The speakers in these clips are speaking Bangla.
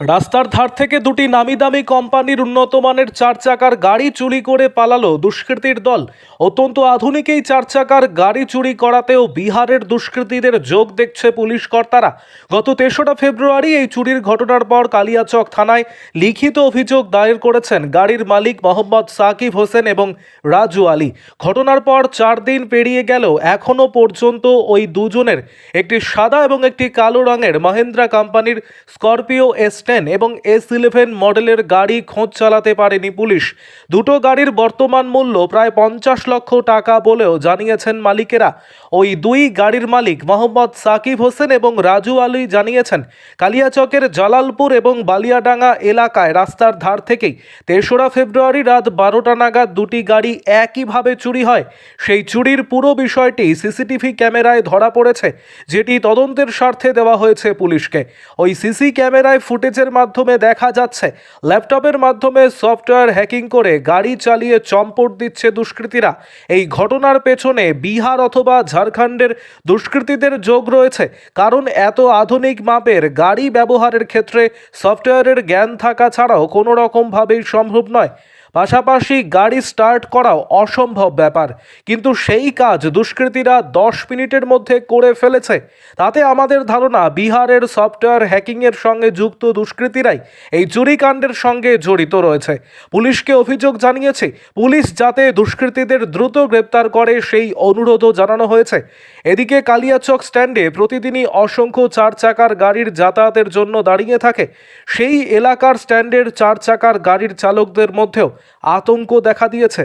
রাস্তার ধার থেকে দুটি নামি দামি কোম্পানির উন্নত মানের চার চাকার গাড়ি চুরি করে পালালো দুষ্কৃতীর দল। অত্যন্ত আধুনিক এই চার চাকার গাড়ি চুরি করাতেও বিহারের দুষ্কৃতীদের যোগ দেখছে পুলিশ কর্তারা। গত তেসরা ফেব্রুয়ারি এই চুরির ঘটনার পর কালিয়াচক থানায় লিখিত অভিযোগ দায়ের করেছেন গাড়ির মালিক মোহাম্মদ সাকিব হোসেন এবং রাজু আলী। ঘটনার পর চার দিন পেরিয়ে গেলেও এখনও পর্যন্ত ওই দুজনের, একটি সাদা এবং একটি কালো রঙের মহেন্দ্রা কোম্পানির স্করপিও এস টেন এবং এস ইলেভেন মডেলের গাড়ি খোঁজ চালাতে পারেনি পুলিশ। দুটো গাড়ির বর্তমান মূল্য প্রায় পঞ্চাশ লক্ষ টাকা বলেও জানিয়েছেন মালিকেরা। ওই দুই গাড়ির মালিক মোহাম্মদ সাকিব হোসেন এবং রাজু আলী জানিয়েছেন, কালিয়াচকের জালালপুর এবং বালিয়াডাঙ্গা এলাকায় রাস্তার ধার থেকেই তেসরা ফেব্রুয়ারি রাত বারোটা নাগাদ দুটি গাড়ি একইভাবে চুরি হয়। সেই চুরির পুরো বিষয়টি সিসিটিভি ক্যামেরায় ধরা পড়েছে, যেটি তদন্তের স্বার্থে দেওয়া হয়েছে পুলিশকে। ওই সিসি ক্যামেরায় ফুটেজের মাধ্যমে দেখা যাচ্ছে, ল্যাপটপের মাধ্যমে সফটওয়্যার হ্যাকিং করে গাড়ি চালিয়ে চম্পট দিচ্ছে দুষ্কৃতীরা। এই ঘটনার পেছনে বিহার অথবা ঝাড়খণ্ডের দুষ্কৃতীদের যোগ রয়েছে, কারণ এত আধুনিক মাপের গাড়ি ব্যবহারের ক্ষেত্রে সফটওয়্যারের জ্ঞান থাকা ছাড়াও কোনো রকমভাবেই সম্ভব নয়। পাশাপাশি গাড়ি স্টার্ট করাও অসম্ভব ব্যাপার। কিন্তু সেই কাজ দুষ্কৃতীরা দশ মিনিটের মধ্যে করে ফেলেছে। তাতে আমাদের ধারণা, বিহারের সফটওয়্যার হ্যাকিংয়ের সঙ্গে যুক্ত দুষ্কৃতীরাই এই চুরিকাণ্ডের সঙ্গে জড়িত রয়েছে। পুলিশকে অভিযোগ জানিয়েছে, পুলিশ যাতে দুষ্কৃতীদের দ্রুত গ্রেপ্তার করে সেই অনুরোধও জানানো হয়েছে। এদিকে কালিয়াচক স্ট্যান্ডে প্রতিদিনই অসংখ্য চার চাকার গাড়ির যাতায়াতের জন্য দাঁড়িয়ে থাকে। সেই এলাকার স্ট্যান্ডের চার চাকার গাড়ির চালকদের মধ্যেও আতঙ্ক দেখা দিয়েছে।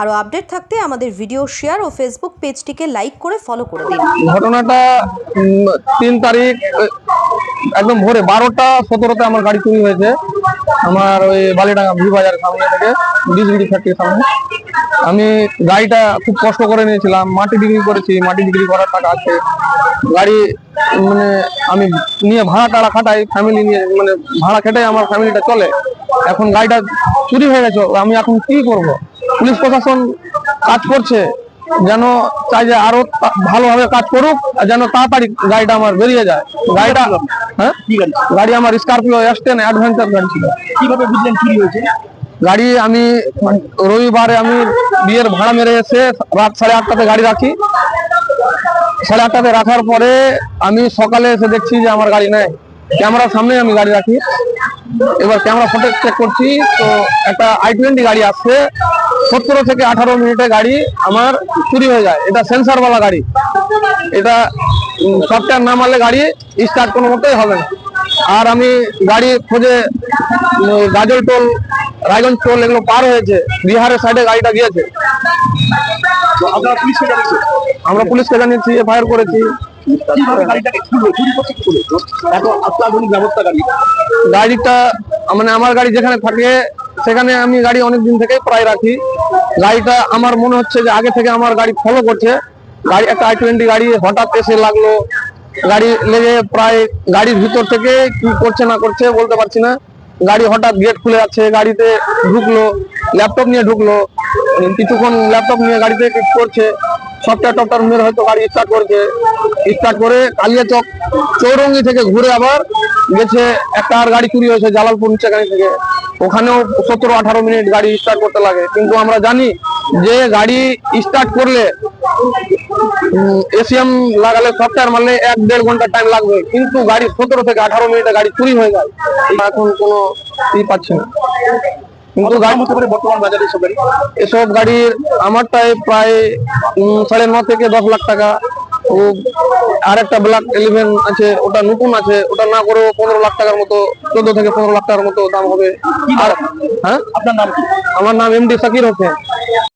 আরও আপডেট থাকতে আমাদের ভিডিও শেয়ার ও ফেসবুক পেজটিকে লাইক করে ফলো করে দিন। ঘটনাটা তিন তারিখ একদম ভোরে বারোটা সতেরোতে আমার গাড়ি চুরি হয়েছে। আমার ওই বালিডাঙ্গা ভি বাজারের সামনে থেকে বিজলি ফ্যাক্টরির সামনে। আমি গাড়িটা খুব কষ্ট করে নিয়েছিলাম মাটি বিক্রি করেছি মাটি বিক্রি করার টাকা আছে। গাড়ি মানে আমি নিয়ে ভাড়া টাড়া খাটাই ফ্যামিলি নিয়ে মানে ভাড়া খেটাই আমার ফ্যামিলিটা চলে। এখন গাড়িটা চুরি হয়ে গেছে আমি এখন কি করব? পুলিশ প্রশাসন কাজ করছে যেন চাই যে আরও ভালোভাবে কাজ করুক আর যেন তাড়াতাড়ি গাড়িটা আমার বেরিয়ে যায়। গাড়িটা হ্যাঁ? গাড়ি আমার স্করপিও এস টেন অ্যাডভেঞ্চার গাড়ি ছিল। কীভাবে বুঝলেন চুরি হয়েছে? গাড়ি আমি রবিবারে আমি বিয়ের ভাড়া মেরে এসে রাত সাড়ে আটটাতে গাড়ি রাখি। সাড়ে আটটাতে রাখার পরে আমি সকালে এসে দেখছি যে আমার গাড়ি নেই। ক্যামেরার সামনে আমি গাড়ি রাখি। এবার ক্যামেরা ফুটেজ চেক করছি তো একটা আই টোয়েন্টি গাড়ি আসছে। সতেরো থেকে আঠারো মিনিটে গাড়ি আমার চুরি হয়ে যায়। এটা সেন্সার वाला গাড়ি। এটা সফটওয়্যার না মারলে গাড়ি স্টার্ট কোনো মতেই হবে না। আর আমি গাড়ি খোঁজে গাজল টোল রায়গঞ্জ টোল এগুলো পার হয়েছে। বিহারের সাইডে গাড়িটা গিয়েছে। আমরা পুলিশকে জানিয়েছি এফআইআর করেছি। ব্যবস্থা গাড়ি গাড়িটা মানে আমার গাড়ি যেখানে থাকে, সেখানে আমি গাড়ি অনেক দিন থেকেই প্রায় রাখি। গাড়িটা আমার মনে হচ্ছে যে আগে থেকে আমার গাড়ি ফলো করছে। গাড়ি, একটা আই টোয়েন্টি গাড়ি হঠাৎ এসে লাগল। গাড়ি লেগে প্রায় গাড়ির ভিতর থেকে কি করছে না করছে বলতে পারছি না। গাড়ি হঠাৎ গেট খুলে যাচ্ছে, গাড়িতে ঢুকলো ল্যাপটপ নিয়ে ঢুকলো। কিছুক্ষণ ল্যাপটপ নিয়ে গাড়িতে করছে সফটওয়্যার টফটওয়্যার মেরে হয়তো গাড়ি স্টার্ট করছে। স্টার্ট করে কালিয়াচক চৌরঙ্গি থেকে ঘুরে আবার গেছে একটা আর গাড়ি চুরি হয়েছে জালালপুর নিচে গাড়ি থেকে। ওখানেও সতেরো আঠারো মিনিট গাড়ি স্টার্ট করতে লাগে। কিন্তু আমরা জানি যে গাড়ি স্টার্ট করলে এসিএম লাগালে সফটওয়্যার মারলে এক দেড় ঘণ্টা টাইম লাগবে। কিন্তু গাড়ি সতেরো থেকে আঠারো মিনিটে গাড়ি চুরি হয়ে যায়। এখন কোনো ই পাচ্ছি না। কিন্তু গাড়ি হতে পারে বর্তমান বাজারে সব গাড়ি? এসব গাড়ির আমারটাই প্রায় সাড়ে ন থেকে দশ লাখ টাকা। ও আর একটা ব্ল্যাক ইলেভেন আছে ওটা নতুন আছে ওটা না করেও পনেরো লাখ টাকার মতো চোদ্দ থেকে পনেরো লাখ টাকার মতো দাম হবে। আর হ্যাঁ? আপনার নাম আমার নাম এম ডি সাকির হোসেন।